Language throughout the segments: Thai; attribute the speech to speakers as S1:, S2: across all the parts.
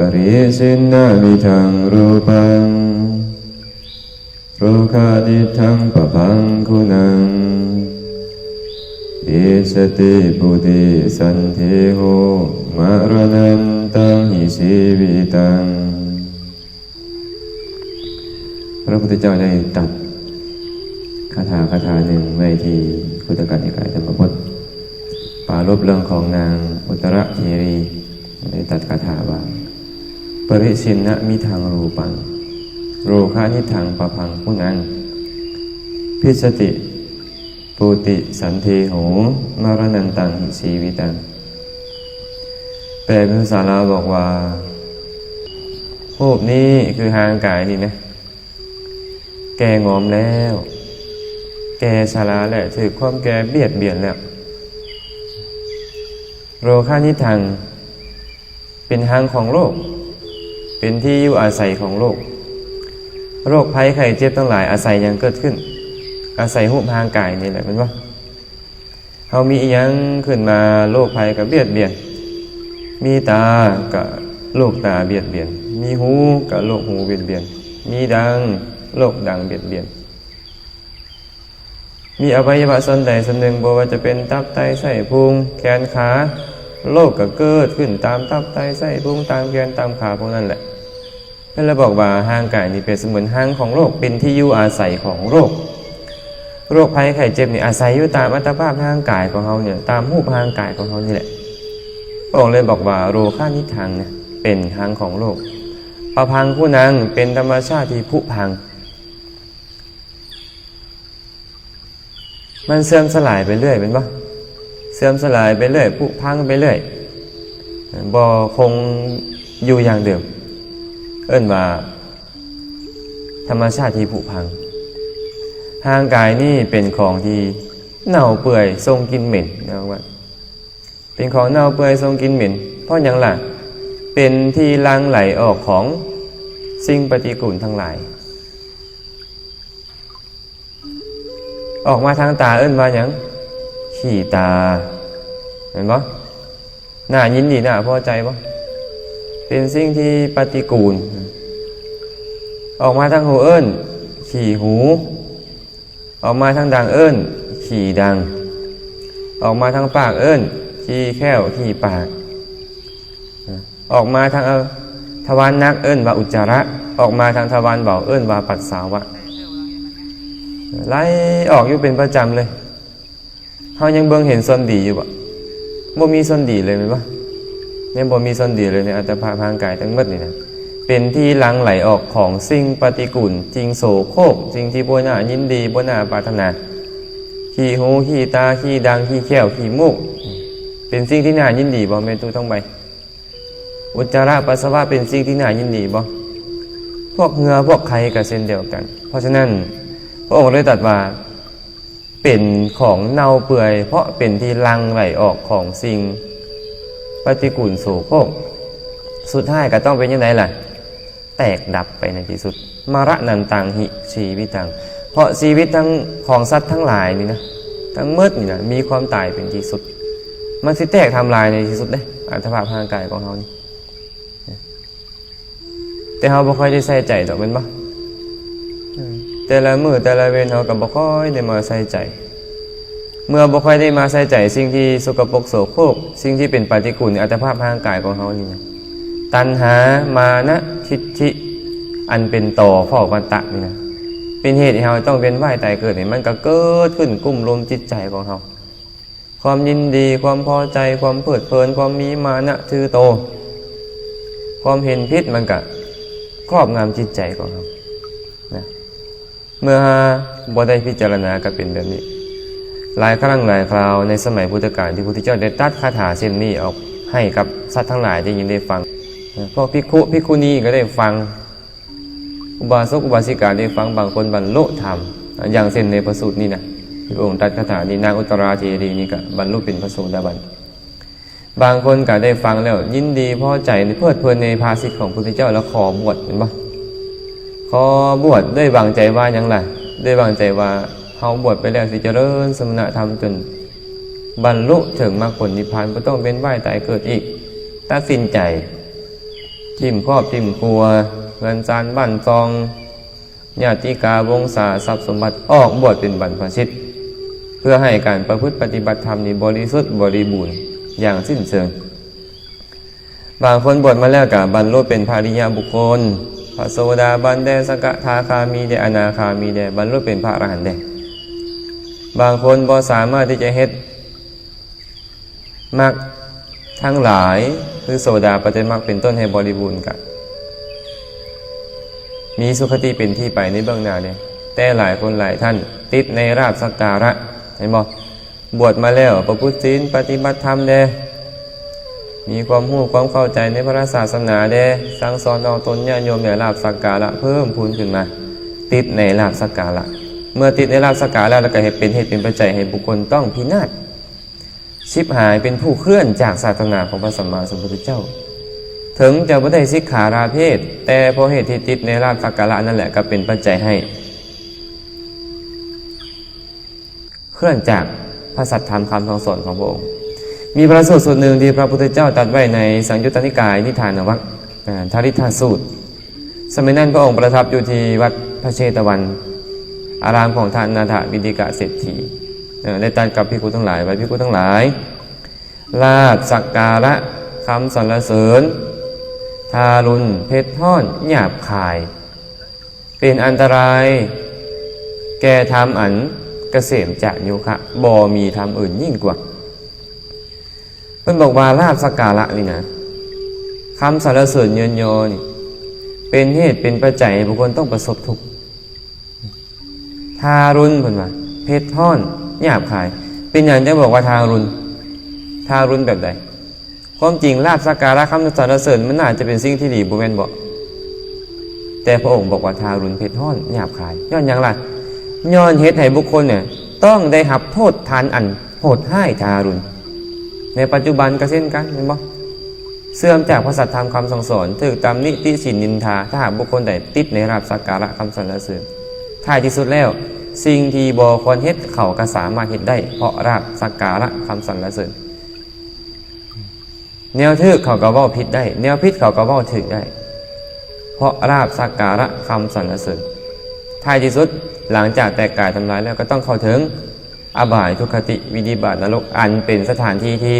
S1: ปริสินนามิทังรูปังโรคานิทังปะพังคุณังอิสติปุติสันเทโหมรณันตังหิชีวิตัง พระพุทธเจ้าได้ตัดคาถาคาถาหนึ่งไว้ที่พุทธกาลนิกายธรรมพจน์ปารบเรื่องของนางอุตระเทรีได้ตัดคาถาว่า ปริสินนะมิทางรูปัง โรคานิทางปะพังผู้นั้น พิสติปูติสันเทโหมารนันตังหิชีวิตัง แปลเป็นภาษาลาวบอกว่ารูปนี้คือหางกายนี่นะ แกงอมแล้ว แกชาลาแหล้วถือความแกเบียดเบียนแล้ว โรคานิทัง เป็นทางของโลก เป็นที่อยู่อาศัยของโลก โรคภัยไข้เจ็บทั้งหลายอาศัยยังเกิดขึ้น อาศัยหูพางกายนี่แหละเป็นว่าเขามียังขึ้นมาโรคภัยกับเบียดเบียน มีตากับโรคตาเบียดเบียน มีหูกับโรคหูเบียดเบียน มีดังโรคดังเบียดเบียน มีอวัยวะส่วนใดส่วนหนึ่งบอกว่าจะเป็นตับไตไส้พุงแขนขาโรคก็เกิดขึ้นตามตับไตไส้พุงตามแขนตามขาพวกนั้นแหละ เพื่นเราบอกว่าห้างกายนี่เป็นเสมือนห้างของโรคเป็นที่อยู่อาศัยของโรค โรคภัยไข้เจ็บนี่อาศัยอยู่ตามอัตภาพทางกายของเขาเนี่ยตามรูปทางกายของเขานี่แหละพระองค์เลยบอกว่าโรคานิทังเนี่ยเป็นทางของโรคประพังผู้นางเป็นธรรมชาติที่ผุพัง มันเสื่อมสลายไปเรื่อยเป็นปะเสื่อมสลายไปเรื่อยผุพังไปเรื่อยบ่คงอยู่อย่างเดิม เอิ้นว่า ธรรมชาติที่ผุพังห่างกายนี่เป็นของที่เน่าเปื่อยทรงกินเหม็นนะว่าเป็นของเน่าเปื่อยทรงกินเหม็น เพราะอย่างล่ะ เป็นที่ลังไหลออกของสิ่งปฏิกูลทั้งหลาย ออกมาทางตาเอิ้นว่าหยังขี่ตา เห็นปะหน้ายินดีหน้าพอใจปะ เป็นสิ่งที่ปฏิกูล ออกมาทางหูเอิ้น ขี่หู ออกมาทางดังเอิ้น ขี่ดัง ออกมาทางปากเอิ้น ขี่แข้วขี่ปาก ออกมาทางเทวารนักเอิ้นว่าอุจจาระ ออกมาทางทวารเบาเอิ้นว่าปัสสาวะไล่ออกอยู่เป็นประจำเลยเฮายังเบิ่งเห็นส่วนดีอยู่บ่บ่มีส่วนดีเลยแมั้ ยบ่ยบ่มีส่วนดีเลยในอัตภาพทางกายทั้งหมดนี่นะเป็นที่ลังไหลออกของสิ่งปฏิกูลจริงโสโครกสิ่งที่บ่น่ายินดีบ่น่าปรารถนาขี้หูขี้ตาขี้ดังขี้แก้วขี้มูก เป็นสิ่งที่น่ายินดีบ่แม่นตู้ท้องใบอุจจาระปัสสาวะเป็นสิ่งที่น่ายินดีบ่พวกเหงือพวกไข่ก็เช่นเดียวกัน เพราะฉะนั้นพระองค์เลยตรัสว่าเป็นของเน่าเปื่อย เพราะเป็นที่ลังไหลออกของสิ่ง ปฏิกูลโสโครกสุดท้ายก็ต้องเป็นยังไงล่ะ แตกดับไปในที่สุดมระนันตังหิชีวิตัง เพราะชีวิตทั้งของสัตว์ทั้งหลายนี่นะทั้งมืดนี่นะมีความตายเป็นที่สุด มันสิแตกทำลายในที่สุดเลยอัตภาพทางกายของเขานี่แต่เขาบ่ค่อยได้ใส่ใจดอกเป็นปะแต่ละมือแต่ละเวนเขาก็บ่ค่อยได้มาใส่ใจ เมื่อบ่ค่อยได้มาใส่ใจสิ่งที่สกปรกโสโครกสิ่งที่เป็นปฏิกูลในอัตภาพทางกายของเขานี่นะตัณหามานะทิฏฐิอันเป็นต่อข้อวันตะนี่นะเป็นเหตุให้เราต้องเวียนว่ายตายเกิดเนี่ยมันก็เกิดขึ้นกุ้มลมจิตใจของเขาความยินดีความพอใจความเพลิดเพลินความมีมานะถือโต ความเห็นผิดมันก็ครอบงำจิตใจของเขานะเมื่อบ่ได้พิจารณาก็เป็นแบบนี้ หลายครั้งหลายคราวในสมัยพุทธกาลที่พระพุทธเจ้าได้ตัดคาถาเช่นนี้ออกให้กับสัตว์ทั้งหลายได้ยินได้ฟังพวกพิกขุพิกขุนีก็ได้ฟัง อุบาสกอุบาสิกาได้ฟังบางคนบรรลุธรรม อย่างเช่นในพระสูตรนี่นะที่พระองค์ตัดคาถานี้นางอุตราเทรีนี่ก็บรรลุเป็นพระโสดาบัน บางคนก็ได้ฟังแล้ว ยินดีพอใจเพลิดเพลินในภาสิทธิ์ของพระพุทธเจ้าแล้วขอบวชเห็นปะขอบวชด้วางใจว่าอย่างไรด้วางใจว่า เฮาบวชไปแล้วสิเจริญสมณธรรมจนบรรลุถึงมรรคผลนิพพานไม่ต้องเป็นว่ายตายเกิดอีกตัดสินใจทิมครอบทิมครัวเงินจานบ้านซองญาติกาวงศาทรัพย์สมบัติออกบวชเป็นบรรพชิต เพื่อให้การประพฤติปฏิบัติธรรมนี้บริสุทธิ์บริบูรณ์อย่างสิ้นเชิง บางคนบวชมาแล้วกับบรรลุเป็นภาริยาบุคคลพระโสดาบันแดสกทาคามีแดอนาคามีแดบรรลุเป็นพระอรหันต์แด บางคนบ่สามารถที่จะเฮ็ดมรรคทั้งหลายคือโสดาปฏิมรรคเป็นต้นให้บริบูรณ์กับมีสุขติเป็นที่ไปในเบื้องหน้าเนี่ยแต่หลายคนหลายท่าน ติดในราบสักการะเห็นบ่บวชมาแล้วประพฤติศีลปฏิบัติธรรมเด้มีความรู้ความเข้าใจในพระศาสนาเด้สั่งสอนเอาตนญาโยมในลาบสักการะเพิ่มพูนขึ้นมา ติดในลาบสักการะ เมื่อติดในลาบสักการะแล้วก็เหตุเป็นเหตุเป็นปัจจัยให้บุคคลต้องพินาศชิบหายเป็นผู้เคลื่อนจากศาสนาของพระสัมมาสัมพุทธเจ้า ถึงจะไม่ได้สิกขาราเพศ แต่เพราะเหตุที่ติดในลาบสักการะนั่นแหละก็เป็นปัจจัยให้ เคลื่อนจากพระสัทธรรมคำสอนของพระองค์ มีพระสูตรสูตรหนึ่งที่พระพุทธเจ้าตรัสไว้ในสังยุตตนิกายนิทานวัคทาริธาสูตร สมัยนั้นพระองค์ประทับอยู่ที่วัดพระเชตวัน อารามของท่านนาถวิดิกะเศรษฐีเอ่อได้ตรัสกับพิคุทั้งหลายไว้พิคุทั้งหลาย ลาบสักการะคำสรรเสริญ ทารุณเพชรท่อนหยาบคาย เป็นอันตราย แก่ทำอันเกษมจะโยคะบ่มีทำอื่นยิ่งกว่าเพิ่นบอกว่าลาบสักการะนี่นะคำสรรเสริญเยินยอนี่เป็นเหตุเป็นปัจจัยบุคคลต้องประสบทุกข์ ทารุณเพิ่นว่าเพชรท่อนหยาบคาย เป็นอย่างจะบอกว่าทารุณทารุณแบบใดความจริงลาบสักการะคำสรรเสริญมันน่าจะเป็นสิ่งที่ดีบุแมนบอกแต่พระองค์บอกว่าทารุณเพชรท่อนหยาบคายย้อนหยังล่ะย้อนเหตุให้บุคคลเนี่ยต้องได้รับโทษทานอันโหดห้ายทารุณ ในปัจจุบันก็เช่นกันเห็นบ่เสื่อมจากพระสัทธรรมคำสั่งสอนถึกตามนิติสินนินทา ถ้าหากบุคคลใดติดในราบสักการะคำสรรเสริญท้ายที่สุดแล้ว สิ่งที่บอควรเฮ็ดเขาก็สามารถเฮ็ดได้ เพราะราบสักการะคำสรรเสริญแนวทึกเขาก็ว้าผิดได้ แนวผิดเขาก็ว้าถึกได้ เพราะราบสักการะคำสรรเสริญท้ายที่สุดหลังจากแตกกายทำลายแล้วก็ต้องเข้าถึงอบายทุกขติวินิบาตนรกอันเป็นสถานที่ที่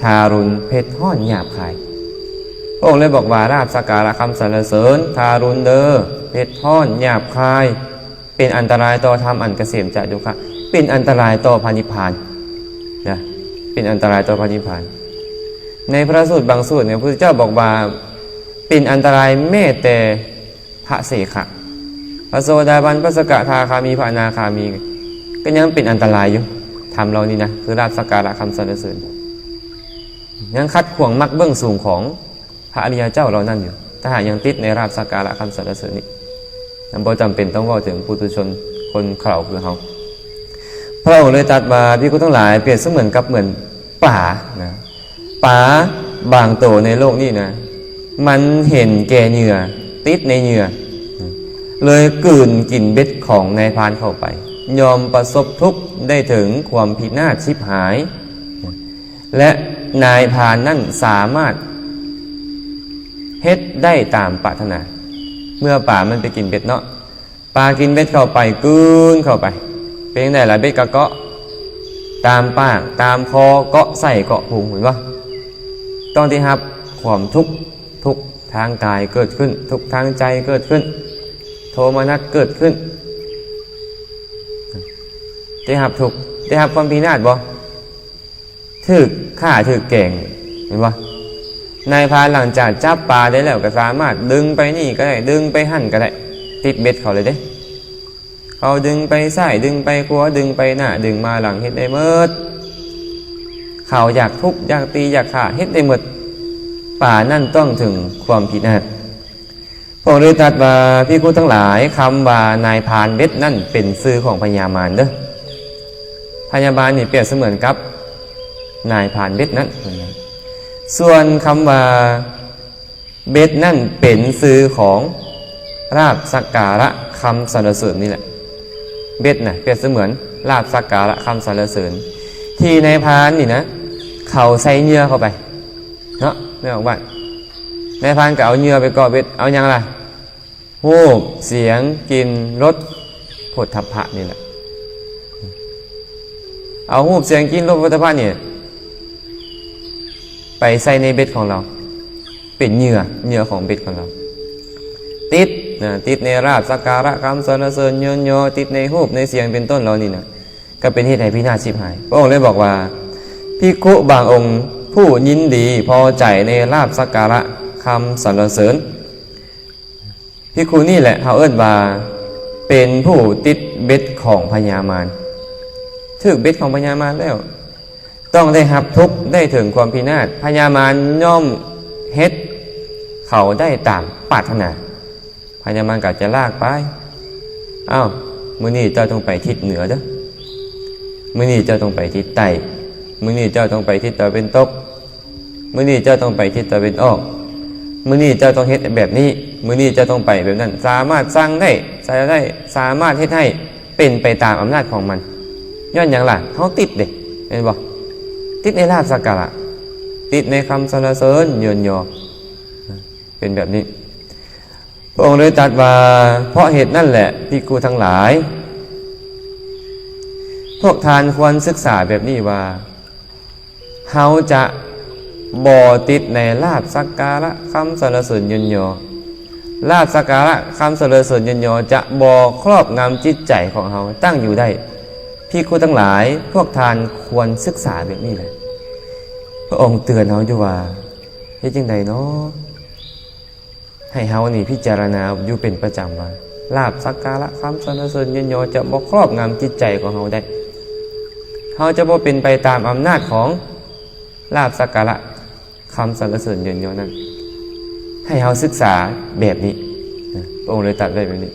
S1: ทารุณเพชรท่อนหยาบคายพระองค์เลยบอกว่าราบสักการะคำสรรเสริญ ทารุณเดอเพชรท่อนหยาบคาย เป็นอันตรายต่อธรรมอันเกษมจะดุคะเป็นอันตรายต่อพานิพานนะเป็นอันตรายต่อพานิพาน ในพระสูตรบางสูตรเนี่ยพระเจ้าบอกว่าเป็นอันตรายแม้แต่พระเสขะพระโสดาบันพระสกทาคามีพระนาคามี ก็ยังเป็นอันตรายอยู่ทำเรานี่นะคือราบสกการะคำสรรเสริญยังคัดข่วงมักเบื้องสูงของพระอริยเจ้าเรานั่นอยู่ถ้าหากยังติดในราบสการะคำสรรเสริญนี้ นันบ่จำเป็นต้องว่าถึงปุถุชนคนเข่าคือเขาพระองค์เลยตัดมาพี่กุทั้งหลายเปรียบเสมือนกับเหมือนป่านะป่าบางโตในโลกนี้นะ มันเห็นแก่เหยื่อติดในเหยื่อเลยกลืนกินเบ็ดของนายพานเข้าไป ยอมประสบทุกข์ได้ถึงความพิดนาศชิบหาย และนายพานนั่นสามารถเฮ็ดได้ตามปรารถนา เมื่อป่ามันไปกินเบ็ดเนาะปลากินเบ็ดเข้าไปกืนเข้าไป เป็นไงล่ะเบ็ดกะเกาะตามปากตามคอเกาะใส่เกาะพุงเห็นปะตองที่ครับความทุกข์ทุกทางกายเกิดขึ้น ทุกทางใจเกิดขึ้น โทมนัสเกิดขึ้นได้หับถูกได้หับความพินาศบ่ถึกฆ่าถึกเก่งเห็นบ่ นายพานหลังจากจับปลาได้แล้วก็สามารถดึงไปนี่ก็ได้ดึงไปหั่นก็ได้ ติดเบ็ดเขาเลยเด้เขาดึงไปใส่ดึงไปขวดึงไปหน้าดึงมาหลังเฮ็ดได้เมิดเขาอยากทุบอยากตีอยากฆ่าเฮ็ดได้หมดป่านั่นต้องถึงความพิดนาศพระองค์ได้ตรัสว่าพี่คุณทั้งหลายคำว่านายพานเบ็ดนั่นเป็นซื้อของพญามารเด้อพญามารนี่เปรียบเสมือนกับ นายพานเบ็ดนั้น ส่วนคำว่าเบ็ดนั่นเป็นซื้อของราบสักการะคำสรรเสริญนี่แหละ เบ็ดนะเปรียบเสมือนราบสักการะคำสรรเสริญ ที่ในพานนี่นะเขาใส่เนื้อเข้าไปเนาะไม่ออกว่านพานก็เอาเหยื่อไปก่อเบ็ดเอาหยังล่ะรูปเสียงกลินรสผลทพพะนี่แหละเอารูปเสียงกลินรสผลทพะเนี่ย ไปใส่ในเบ็ดของเรา เป็นเหยื่อเหยื่อของเบ็ดของเรา ติดนะติดในราบสักการะคำสรรเสริญเยินยติดในรูปในเสียงเป็นต้นเรานี่นะก็เป็นเหตุให้พินาศชิบหายพระองค์เลยบอกว่าพิกขุบางองค์ผู้ยินดีพอใจในราบสักการะคำสรรเสริญพิกขุนี่แหละเขาเอิ้นว่าเป็นผู้ติดเบ็ดของพญามารถึกเบ็ดของพญามารแล้ว ต้องได้หับทุกข์ได้ถึงความพินาศพญามารย่อมเฮ็ด เขาได้ตามปรารถนาพญามารก็จะลากไปอ้าวมือนี้เจ้าต้องไปทิศเหนือเด้อมือนี้เจ้าต้องไปทิศใต้มือนี้เจ้าต้องไปทิศตะวันตกมือนี้เจ้าต้องไปทิศตะวันออกมือนี้เจ้าต้องเฮ็ดแบบนี้ มือนี้เจ้าต้องไปแบบนั้น สามารถสร้างได้สร้างได้สามารถเฮ็ดให้เป็นไปตามอำนาจของมันย้อนอย่างล่ะเขาติดเด็กเห็นบ่ ติดในลาภสักการะ ติดในคำสรรเสริญเยินยอ เป็นแบบนี้ พระองค์เลยตรัสว่า เพราะเหตุนั่นแหละพิกูทั้งหลาย พวกทานควรศึกษาแบบนี้ว่าเฮาจะบ่อติดในลาบสักการะคำสรรเสริญเยินยอลาบสักการะคำสรรเสริญเยินยอจะบ่อครอบงำจิตใจของเฮาตั้งอยู่ได้ พี่ครูทั้งหลายพวกทานควรศึกษาแบบนี้เลยพระองค์เตือนเฮาอยู่ว่าเฮ็ดจังใดเนาะให้เฮานี่พิจารณาอยู่เป็นประจำว่าลาบสักการะคำสรรเสริญยนยอจะบ่ครอบงำจิตใจของเฮาได้เฮาจะบ่เป็นไปตามอำนาจของลาบสักการะคำสรรเสริญยนยอนั้นให้เฮาศึกษาแบบนี้พระองค์เลยตัดไว้แบบนี้